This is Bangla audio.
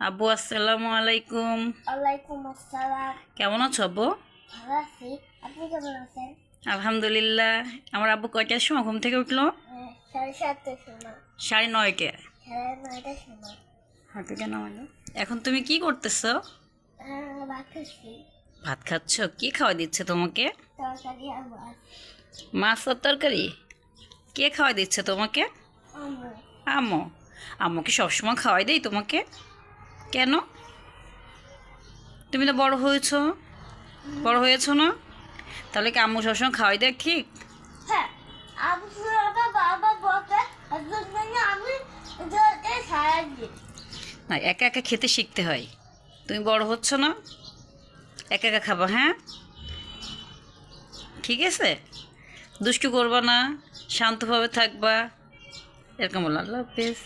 আব্বু আসসালামু আলাইকুম। ওয়ালাইকুম আসসালাম। কেমন আছো আব্বু ভালো আছি। আপনি কেমন আছেন? আলহামদুলিল্লাহ। আমার আব্বু কয়টার সময় ঘুম থেকে উঠল? হ্যাঁ, সাড়ে সাতটার সময়। সাড়ে নয়টে সাড়ে নয়টার সময়। হাঁটু কেন আমাকে এখন তুমি কি করতেছো? হ্যাঁ ভাত খাচ্ছি। ভাত খাচ্ছ? কি খাওয়া দিচ্ছে তোমাকে? তরকারি আর ভাত মাছ আর তরকারি? কে খাওয়াই দিচ্ছে তোমাকে? আম্মু আম্মু কি সবসময় খাওয়াই দেই তোমাকে? কেন? তুমি তো বড় হয়েছো। বড় হয়েছো না? তাহলে কি আম্মু সবসময় খাওয়াই দেয় ঠিক? হ্যাঁ বাবা বকে আমি না একা একা খেতে শিখতে হয়। তুমি বড় হচ্ছ না? একা একা খাব হ্যাঁ? ঠিক আছে? দুষ্টু করবা না শান্তভাবে থাকবা এরকম বলো আল্লাহ হাফেজ।